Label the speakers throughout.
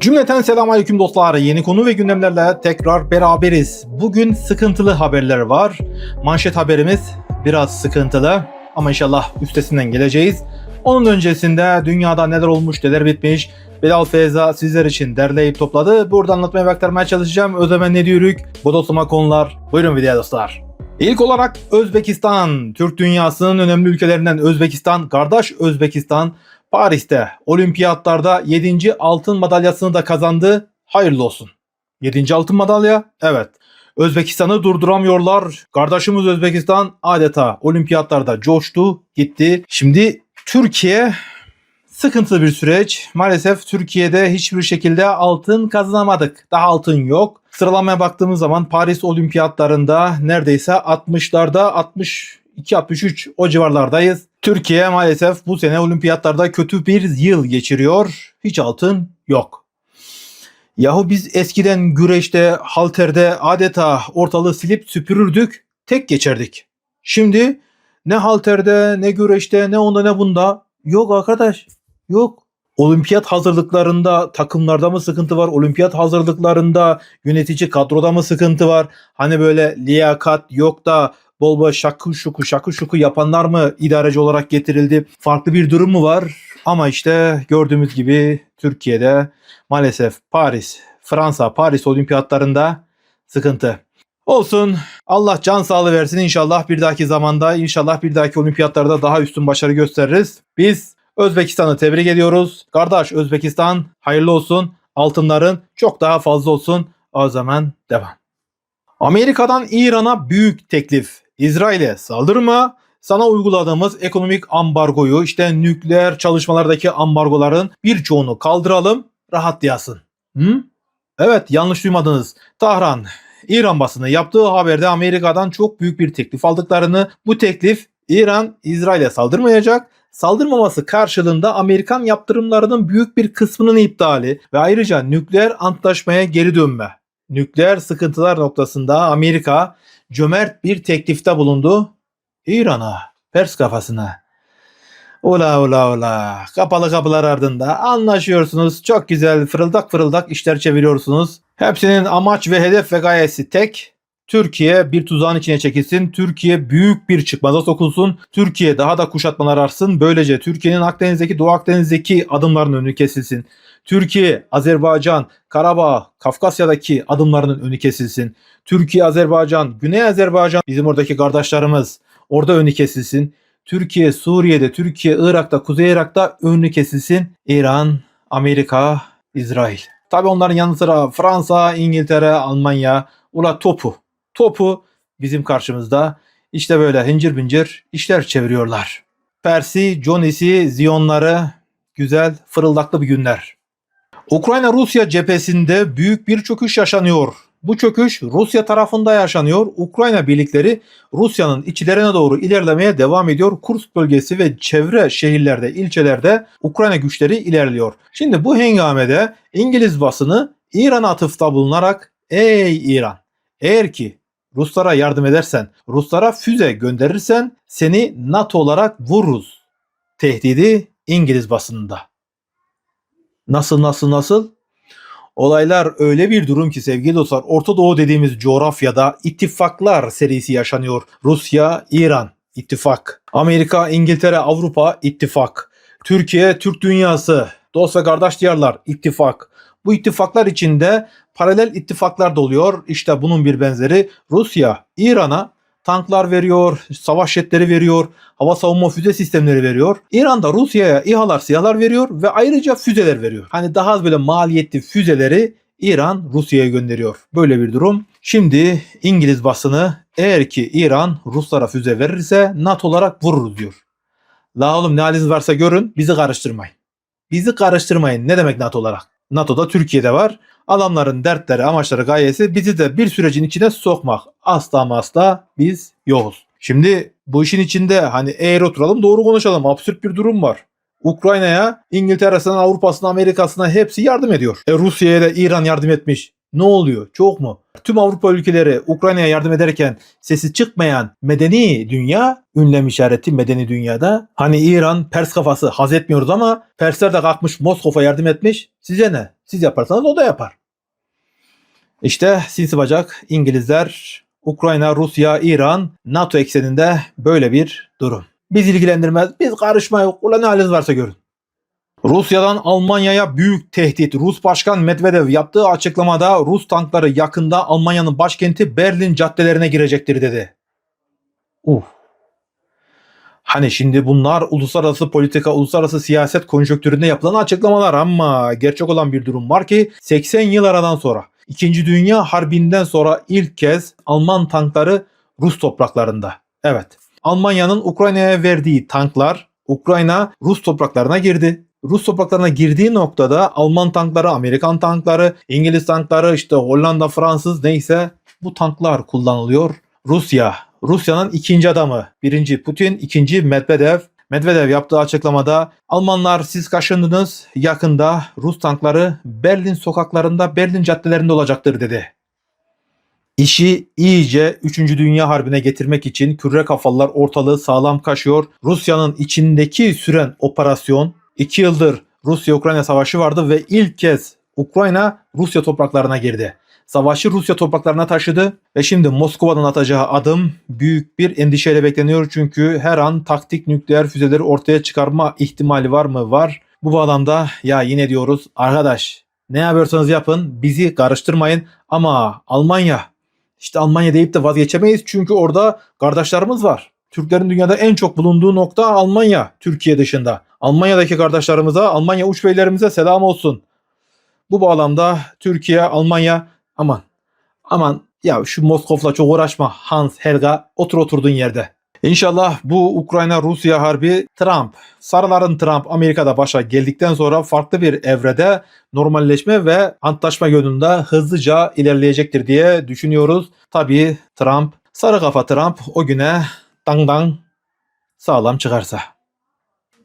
Speaker 1: Cümleten selamünaleyküm dostlar. Yeni konu ve gündemlerle tekrar beraberiz. Bugün sıkıntılı haberler var. Manşet haberimiz biraz sıkıntılı ama inşallah üstesinden geleceğiz. Onun öncesinde dünyada neler olmuş, neler bitmiş. Bilal Feyza sizler için derleyip topladı. Burada anlatmaya ve aktarmaya çalışacağım. O zaman ne diyoruz? Bu dostuma konular. Buyurun videoya dostlar. İlk olarak Özbekistan, Türk dünyasının önemli ülkelerinden Özbekistan, kardeş Özbekistan Paris'te olimpiyatlarda 7. altın madalyasını da kazandı. Hayırlı olsun. 7. altın madalya? Evet. Özbekistan'ı durduramıyorlar. Kardeşimiz Özbekistan adeta olimpiyatlarda coştu, gitti. Şimdi Türkiye sıkıntılı bir süreç. Maalesef Türkiye'de hiçbir şekilde altın kazanamadık. Daha altın yok. Sıralamaya baktığımız zaman Paris olimpiyatlarında neredeyse 60'larda 62-63 o civarlardayız. Türkiye maalesef bu sene olimpiyatlarda kötü bir yıl geçiriyor. Hiç altın yok. Yahu biz eskiden güreşte, halterde adeta ortalığı silip süpürürdük, tek geçerdik. Şimdi ne halterde, ne güreşte, ne onda ne bunda yok arkadaş. Yok. Olimpiyat hazırlıklarında takımlarda mı sıkıntı var? Olimpiyat hazırlıklarında yönetici kadroda mı sıkıntı var? Hani böyle liyakat yok da bol bol şakı şuku şakı şuku yapanlar mı idareci olarak getirildi? Farklı bir durum mu var? Ama işte gördüğümüz gibi Türkiye'de maalesef Paris, Fransa, Paris olimpiyatlarında sıkıntı. Olsun. Allah can sağlığı versin inşallah bir dahaki zamanda inşallah bir dahaki olimpiyatlarda daha üstün başarı gösteririz. Biz Özbekistan'ı tebrik ediyoruz. Kardeş Özbekistan hayırlı olsun. Altınların çok daha fazla olsun. O zaman devam. Amerika'dan İran'a büyük teklif. İsrail'e saldırma. Sana uyguladığımız ekonomik ambargoyu işte nükleer çalışmalardaki ambargoların birçoğunu kaldıralım rahatlayasın. Hı? Evet yanlış duymadınız. Tahran İran basını yaptığı haberde Amerika'dan çok büyük bir teklif aldıklarını bu teklif İran İsrail'e saldırmayacak saldırmaması karşılığında Amerikan yaptırımlarının büyük bir kısmının iptali ve ayrıca nükleer antlaşmaya geri dönme. Nükleer sıkıntılar noktasında Amerika cömert bir teklifte bulundu. İran'a, Pers kafasına. Ola ola ola. Kapalı kapılar ardında anlaşıyorsunuz. Çok güzel fırıldak fırıldak işler çeviriyorsunuz. Hepsinin amaç ve hedef ve gayesi tek. Türkiye bir tuzağın içine çekilsin. Türkiye büyük bir çıkmaza sokulsun. Türkiye daha da kuşatmalar arsın. Böylece Türkiye'nin Akdeniz'deki Doğu Akdeniz'deki adımlarının önü kesilsin. Türkiye, Azerbaycan, Karabağ, Kafkasya'daki adımlarının önü kesilsin. Türkiye, Azerbaycan, Güney Azerbaycan bizim oradaki kardeşlerimiz orada önü kesilsin. Türkiye, Suriye'de, Türkiye, Irak'ta, Kuzey Irak'ta önü kesilsin. İran, Amerika, İsrail. Tabi onların yanı sıra Fransa, İngiltere, Almanya, ula topu. Topu bizim karşımızda. İşte böyle hıncır bincir işler çeviriyorlar. Persi, Johnny'si, Ziyonları güzel fırıldaklı bir günler. Ukrayna-Rusya cephesinde büyük bir çöküş yaşanıyor. Bu çöküş Rusya tarafında yaşanıyor. Ukrayna birlikleri Rusya'nın içlerine doğru ilerlemeye devam ediyor. Kursk bölgesi ve çevre şehirlerde, ilçelerde Ukrayna güçleri ilerliyor. Şimdi bu hengamede İngiliz basını İran'a atıfta bulunarak ey İran eğer ki Ruslara yardım edersen, Ruslara füze gönderirsen seni NATO olarak vururuz. Tehdidi İngiliz basınında. Nasıl nasıl nasıl? Olaylar öyle bir durum ki sevgili dostlar Orta Doğu dediğimiz coğrafyada ittifaklar serisi yaşanıyor. Rusya, İran ittifak. Amerika, İngiltere, Avrupa ittifak. Türkiye, Türk dünyası, dost ve kardeş diyarlar ittifak. Bu ittifaklar içinde paralel ittifaklar da oluyor. İşte bunun bir benzeri Rusya, İran'a tanklar veriyor, savaş jetleri veriyor, hava savunma füze sistemleri veriyor. İran da Rusya'ya İHA'lar, SİHA'lar veriyor ve ayrıca füzeler veriyor. Hani daha az böyle maliyetli füzeleri İran Rusya'ya gönderiyor. Böyle bir durum. Şimdi İngiliz basını eğer ki İran Ruslara füze verirse NATO olarak vururuz diyor. La oğlum ne haliniz varsa görün bizi karıştırmayın. Bizi karıştırmayın. Ne demek NATO olarak? NATO'da Türkiye'de var. Adamların dertleri, amaçları, gayesi bizi de bir sürecin içine sokmak. Asla asla biz yokuz. Şimdi bu işin içinde hani eğer oturalım doğru konuşalım. Absürt bir durum var. Ukrayna'ya İngiltere'sinden Avrupa'sına Amerika'sına hepsi yardım ediyor. E Rusya'ya da İran yardım etmiş. Ne oluyor? Çok mu? Tüm Avrupa ülkeleri Ukrayna'ya yardım ederken sesi çıkmayan medeni dünya, ünlem işareti medeni dünyada. Hani İran Pers kafası haz etmiyoruz ama Persler de kalkmış Moskova yardım etmiş. Size ne? Siz yaparsanız o da yapar. İşte sinsi bacak İngilizler, Ukrayna, Rusya, İran, NATO ekseninde böyle bir durum. Biz ilgilendirmez, biz karışma yok. Ulan ne haliniz varsa görün. Rusya'dan Almanya'ya büyük tehdit. Rus Başkan Medvedev yaptığı açıklamada Rus tankları yakında Almanya'nın başkenti Berlin caddelerine girecektir dedi. Uf. Hani şimdi bunlar uluslararası politika, uluslararası siyaset konjonktüründe yapılan açıklamalar ama gerçek olan bir durum var ki 80 yıl aradan sonra İkinci Dünya Harbi'nden sonra ilk kez Alman tankları Rus topraklarında. Evet. Almanya'nın Ukrayna'ya verdiği tanklar Ukrayna Rus topraklarına girdi. Rus topraklarına girdiği noktada Alman tankları, Amerikan tankları, İngiliz tankları, işte Hollanda, Fransız neyse bu tanklar kullanılıyor. Rusya, Rusya'nın ikinci adamı. Birinci Putin, ikinci Medvedev. Medvedev yaptığı açıklamada Almanlar siz kaşındınız yakında Rus tankları Berlin sokaklarında Berlin caddelerinde olacaktır dedi. İşi iyice 3. Dünya Harbi'ne getirmek için küre kafalılar ortalığı sağlam kaşıyor. Rusya'nın içindeki süren operasyon 2 yıldır Rusya-Ukrayna savaşı vardı ve ilk kez Ukrayna Rusya topraklarına girdi. Savaşı Rusya topraklarına taşıdı ve şimdi Moskova'dan atacağı adım büyük bir endişeyle bekleniyor. Çünkü her an taktik nükleer füzeleri ortaya çıkarma ihtimali var mı? Var. Bu bağlamda ya yine diyoruz arkadaş ne yapıyorsanız yapın bizi karıştırmayın ama Almanya işte Almanya deyip de vazgeçemeyiz çünkü orada kardeşlerimiz var. Türklerin dünyada en çok bulunduğu nokta Almanya, Türkiye dışında. Almanya'daki kardeşlerimize, Almanya uç beylerimize selam olsun. Bu bağlamda Türkiye, Almanya aman aman ya şu Moskov'la çok uğraşma Hans Helga otur oturduğun yerde. İnşallah bu Ukrayna-Rusya harbi Trump, sarıların Trump Amerika'da başa geldikten sonra farklı bir evrede normalleşme ve antlaşma yönünde hızlıca ilerleyecektir diye düşünüyoruz. Tabii Trump, sarı kafa Trump o güne dang dang sağlam çıkarsa.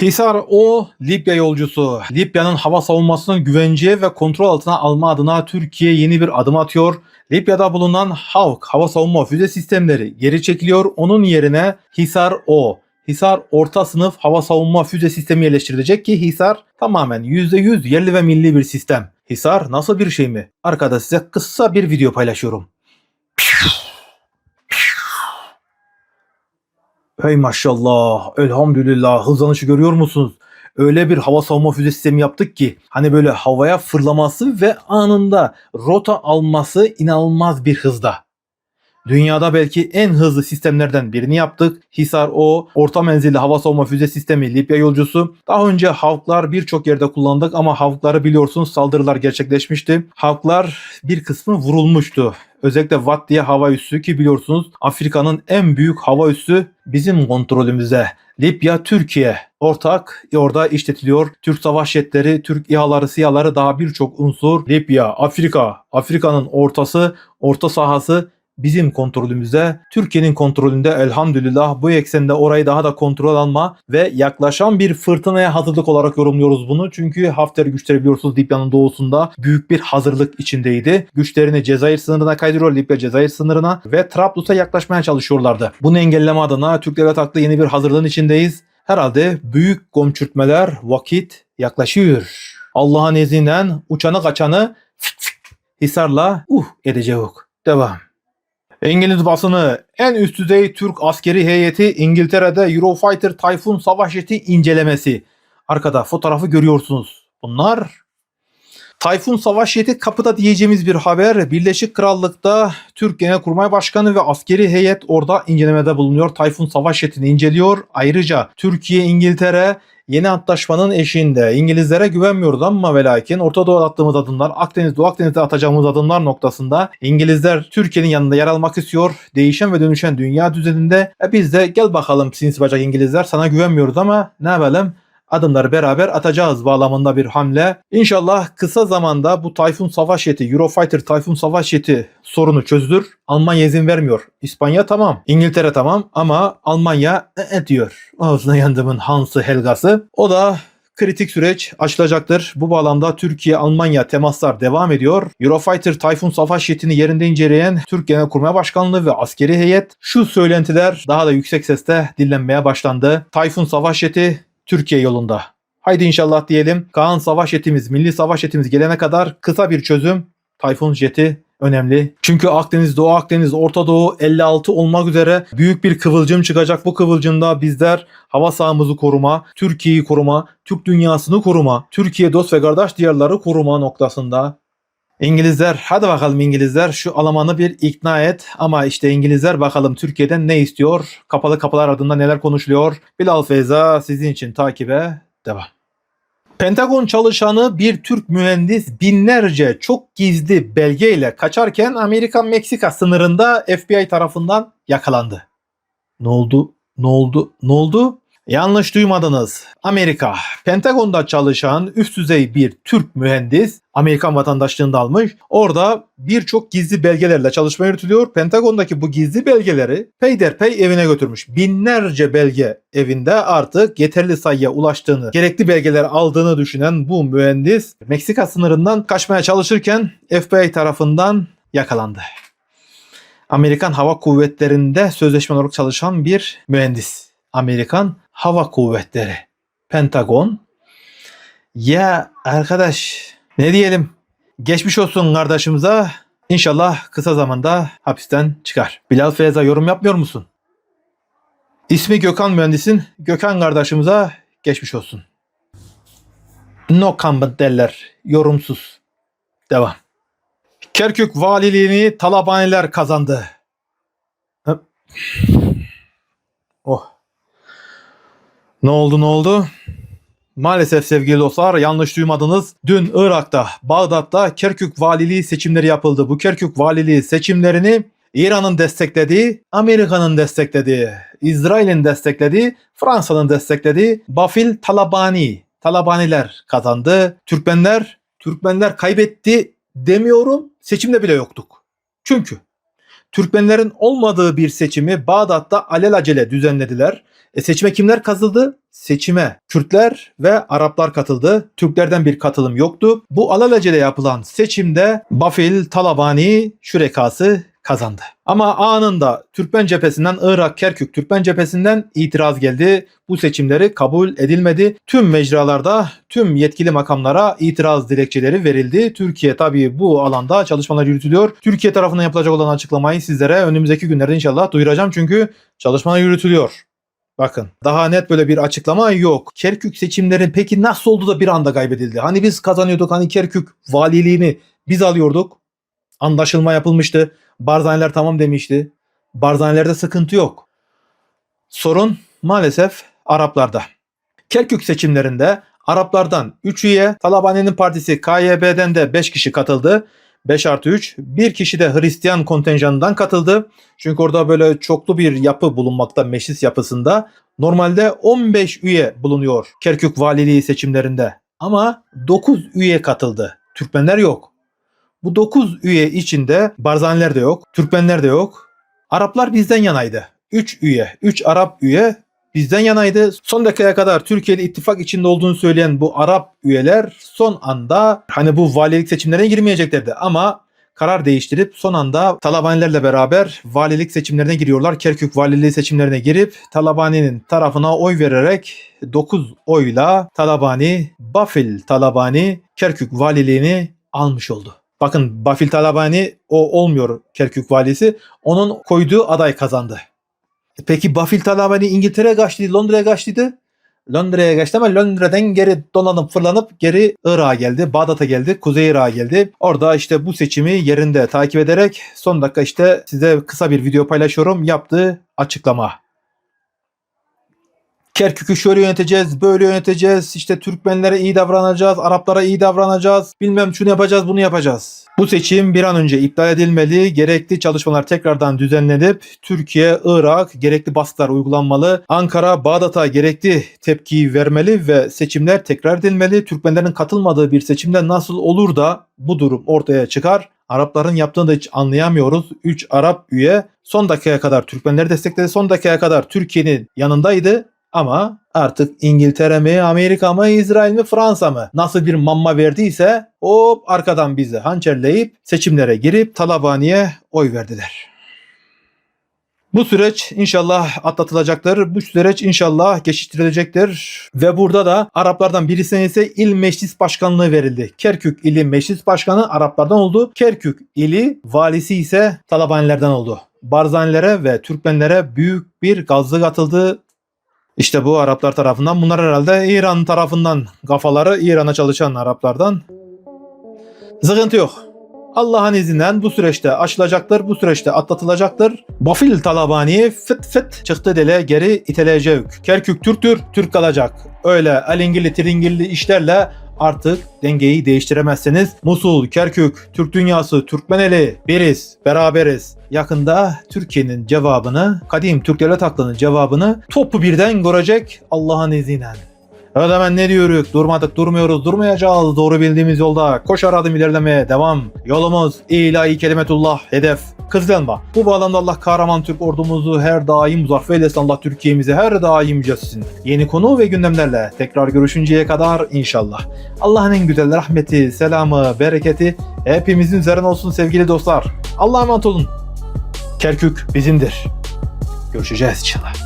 Speaker 1: Hisar O Libya yolcusu. Libya'nın hava savunmasının güvenceye ve kontrol altına alma adına Türkiye yeni bir adım atıyor. Libya'da bulunan Havk hava savunma füze sistemleri geri çekiliyor. Onun yerine Hisar O Hisar orta sınıf hava savunma füze sistemi yerleştirilecek ki Hisar tamamen %100 yerli ve milli bir sistem. Hisar nasıl bir şey mi? Arkada size kısa bir video paylaşıyorum. Hey maşallah, elhamdülillah hızlanışı görüyor musunuz? Öyle bir hava savunma füze sistemi yaptık ki hani böyle havaya fırlaması ve anında rota alması inanılmaz bir hızda. Dünyada belki en hızlı sistemlerden birini yaptık. Hisar O, orta menzilli hava savunma füze sistemi Libya yolcusu. Daha önce Havklar birçok yerde kullandık ama Havkları biliyorsunuz saldırılar gerçekleşmişti. Havklar bir kısmı vurulmuştu. Özellikle Watt diye hava üssü ki biliyorsunuz Afrika'nın en büyük hava üssü bizim kontrolümüzde. Libya, Türkiye ortak orada işletiliyor. Türk savaş jetleri, Türk İHA'ları, SİHA'ları daha birçok unsur. Libya, Afrika, Afrika'nın ortası, orta sahası bizim kontrolümüzde, Türkiye'nin kontrolünde elhamdülillah bu eksende orayı daha da kontrol alma ve yaklaşan bir fırtınaya hazırlık olarak yorumluyoruz bunu. Çünkü Hafter güçleri biliyorsunuz Libya'nın doğusunda büyük bir hazırlık içindeydi. Güçlerini Cezayir sınırına kaydırıyor, Libya Cezayir sınırına ve Trablus'a yaklaşmaya çalışıyorlardı. Bunu engelleme adına Türk Devlet Aklı yeni bir hazırlığın içindeyiz. Herhalde büyük gomçürtmeler vakit yaklaşıyor. Allah'ın izniyle uçanı kaçanı Hisarla uh edecek. Devam. İngiliz basını en üst düzey Türk askeri heyeti İngiltere'de Eurofighter Typhoon savaş jeti incelemesi. Arkada fotoğrafı görüyorsunuz. Bunlar Tayfun savaş jeti kapıda diyeceğimiz bir haber. Birleşik Krallık'ta Türk Genelkurmay Başkanı ve askeri heyet orada incelemede bulunuyor. Tayfun savaş jetini inceliyor. Ayrıca Türkiye, İngiltere yeni antlaşmanın eşiğinde. İngilizlere güvenmiyoruz ama ve lakin Orta Doğu'da attığımız adımlar, Akdeniz, Doğu Akdeniz'de atacağımız adımlar noktasında İngilizler Türkiye'nin yanında yer almak istiyor. Değişen ve dönüşen dünya düzeninde. E biz de gel bakalım sinsi bacak İngilizler sana güvenmiyoruz ama ne yapalım? Adımları beraber atacağız bağlamında bir hamle. İnşallah kısa zamanda bu Tayfun savaş jeti, Eurofighter Tayfun savaş jeti sorunu çözülür. Almanya izin vermiyor. İspanya tamam, İngiltere tamam ama Almanya e, diyor. Ağzına yandımın Hans'ı Helga'sı. O da kritik süreç açılacaktır. Bu bağlamda Türkiye-Almanya temaslar devam ediyor. Eurofighter Tayfun savaş jetini yerinde inceleyen Türk Genelkurmay Başkanlığı ve askeri heyet şu söylentiler daha da yüksek sesle dillenmeye başlandı. Tayfun savaş jeti Türkiye yolunda. Haydi inşallah diyelim. Kaan savaş jetimiz, milli savaş jetimiz gelene kadar kısa bir çözüm. Tayfun jeti önemli. Çünkü Akdeniz, Doğu Akdeniz, Orta Doğu 56 olmak üzere büyük bir kıvılcım çıkacak. Bu kıvılcımda bizler hava sahamızı koruma, Türkiye'yi koruma, Türk dünyasını koruma, Türkiye dost ve kardeş diyarları koruma noktasında İngilizler hadi bakalım İngilizler şu Almanı bir ikna et ama işte İngilizler bakalım Türkiye'den ne istiyor? Kapalı kapılar ardında neler konuşuluyor? Bilal Feyza sizin için takibe devam. Pentagon çalışanı bir Türk mühendis binlerce çok gizli belgeyle kaçarken Amerika-Meksika sınırında FBI tarafından yakalandı. Ne oldu? Ne oldu? Ne oldu? Yanlış duymadınız. Amerika, Pentagon'da çalışan üst düzey bir Türk mühendis Amerikan vatandaşlığını da almış. Orada birçok gizli belgelerle çalışma yürütülüyor. Pentagon'daki bu gizli belgeleri peyderpey evine götürmüş. Binlerce belge evinde artık yeterli sayıya ulaştığını, gerekli belgeler aldığını düşünen bu mühendis Meksika sınırından kaçmaya çalışırken FBI tarafından yakalandı. Amerikan Hava Kuvvetleri'nde sözleşme olarak çalışan bir mühendis. Amerikan Hava Kuvvetleri. Pentagon. Ya arkadaş ne diyelim? Geçmiş olsun kardeşimize. İnşallah kısa zamanda hapisten çıkar. Bilal Feyza yorum yapmıyor musun? İsmi Gökhan Mühendis'in Gökhan kardeşimize geçmiş olsun. No comment derler. Yorumsuz. Devam. Kerkük valiliğini Talabaniler kazandı. Oh. Ne oldu ne oldu? Maalesef sevgili dostlar yanlış duymadınız. Dün Irak'ta, Bağdat'ta Kerkük valiliği seçimleri yapıldı. Bu Kerkük valiliği seçimlerini İran'ın desteklediği, Amerika'nın desteklediği, İsrail'in desteklediği, Fransa'nın desteklediği Bafil Talabani, Talabaniler kazandı. Türkmenler, Türkmenler kaybetti demiyorum. Seçimde bile yoktuk. Çünkü Türkmenlerin olmadığı bir seçimi Bağdat'ta alelacele düzenlediler. E seçime kimler katıldı? Seçime Kürtler ve Araplar katıldı. Türklerden bir katılım yoktu. Bu alelacele yapılan seçimde Bafil Talabani şürekası kazandı. Ama anında Türkmen cephesinden Irak Kerkük Türkmen cephesinden itiraz geldi. Bu seçimleri kabul edilmedi. Tüm mecralarda tüm yetkili makamlara itiraz dilekçeleri verildi. Türkiye tabii bu alanda çalışmalar yürütülüyor. Türkiye tarafından yapılacak olan açıklamayı sizlere önümüzdeki günlerde inşallah duyuracağım çünkü çalışmalar yürütülüyor. Bakın daha net böyle bir açıklama yok. Kerkük seçimleri peki nasıl oldu da bir anda kaybedildi? Hani biz kazanıyorduk hani Kerkük valiliğini biz alıyorduk. Anlaşılma yapılmıştı. Barzaniler tamam demişti. Barzanilerde sıkıntı yok. Sorun maalesef Araplarda. Kerkük seçimlerinde Araplardan 3 üye, Talabani'nin partisi KYB'den de 5 kişi katıldı. 5 artı 3. Bir kişi de Hristiyan kontenjanından katıldı. Çünkü orada böyle çoklu bir yapı bulunmakta meclis yapısında. Normalde 15 üye bulunuyor Kerkük valiliği seçimlerinde. Ama 9 üye katıldı. Türkmenler yok. Bu 9 üye içinde Barzaniler de yok, Türkmenler de yok. Araplar bizden yanaydı. 3 üye, 3 Arap üye bizden yanaydı. Son dakikaya kadar Türkiye ile ittifak içinde olduğunu söyleyen bu Arap üyeler son anda hani bu valilik seçimlerine girmeyeceklerdi ama karar değiştirip son anda Talabanilerle beraber valilik seçimlerine giriyorlar. Kerkük valiliği seçimlerine girip Talabani'nin tarafına oy vererek 9 oyla Talabani, Bafil Talabani Kerkük valiliğini almış oldu. Bakın Bafil Talabani o olmuyor Kerkük valisi. Onun koyduğu aday kazandı. Peki Bafil Talabani İngiltere'ye kaçtıydı, Londra'ya kaçtıydı. Londra'ya kaçtı ama Londra'dan geri dolanıp fırlanıp geri Irak'a geldi. Bağdat'a geldi. Kuzey Irak'a geldi. Orada işte bu seçimi yerinde takip ederek son dakika işte size kısa bir video paylaşıyorum. Yaptığı açıklama. Kerkük'ü şöyle yöneteceğiz, böyle yöneteceğiz. İşte Türkmenlere iyi davranacağız, Araplara iyi davranacağız. Bilmem şunu yapacağız, bunu yapacağız. Bu seçim bir an önce iptal edilmeli. Gerekli çalışmalar tekrardan düzenlenip Türkiye, Irak gerekli baskılar uygulanmalı. Ankara, Bağdat'a gerekli tepkiyi vermeli ve seçimler tekrar edilmeli. Türkmenlerin katılmadığı bir seçimde nasıl olur da bu durum ortaya çıkar? Arapların yaptığını da hiç anlayamıyoruz. 3 Arap üye son dakikaya kadar Türkmenleri destekledi. Son dakikaya kadar Türkiye'nin yanındaydı. Ama Artık İngiltere mi, Amerika mı, İsrail mi, Fransa mı? Nasıl bir mamma verdiyse hop arkadan bizi hançerleyip seçimlere girip Talabani'ye oy verdiler. Bu süreç inşallah atlatılacaktır. Bu süreç inşallah geçiştirilecektir. Ve burada da Araplardan birisine ise il meclis başkanlığı verildi. Kerkük ili meclis başkanı Araplardan oldu. Kerkük ili valisi ise Talabanilerden oldu. Barzanilere ve Türkmenlere büyük bir gazlık atıldı. İşte bu Araplar tarafından. Bunlar herhalde İran tarafından. Kafaları İran'a çalışan Araplardan. Sıkıntı yok. Allah'ın izniyle bu süreçte aşılacaktır, bu süreçte atlatılacaktır. Bafil Talabani fıt fıt çıktı dele geri iteleyecek. Kerkük Türktür, Türk kalacak. Öyle alingili tringilli işlerle artık dengeyi değiştiremezsiniz. Musul, Kerkük, Türk dünyası, Türkmeneli, biriz, beraberiz. Yakında Türkiye'nin cevabını, kadim Türk devlet aklının cevabını topu birden görecek Allah'ın izniyle. Öyle hemen ne diyoruz? Durmadık, durmuyoruz, durmayacağız. Doğru bildiğimiz yolda koşar adım ilerlemeye devam. Yolumuz ilahi kelimetullah, hedef. Kızlanma. Bu bağlamda Allah kahraman Türk ordumuzu her daim muzaffer eylesin. Allah Türkiye'mizi her daim yücelsin. Yeni konu ve gündemlerle tekrar görüşünceye kadar inşallah. Allah'ın en güzel rahmeti, selamı, bereketi hepimizin üzerine olsun sevgili dostlar. Allah'a emanet olun. Kerkük bizimdir. Görüşeceğiz inşallah.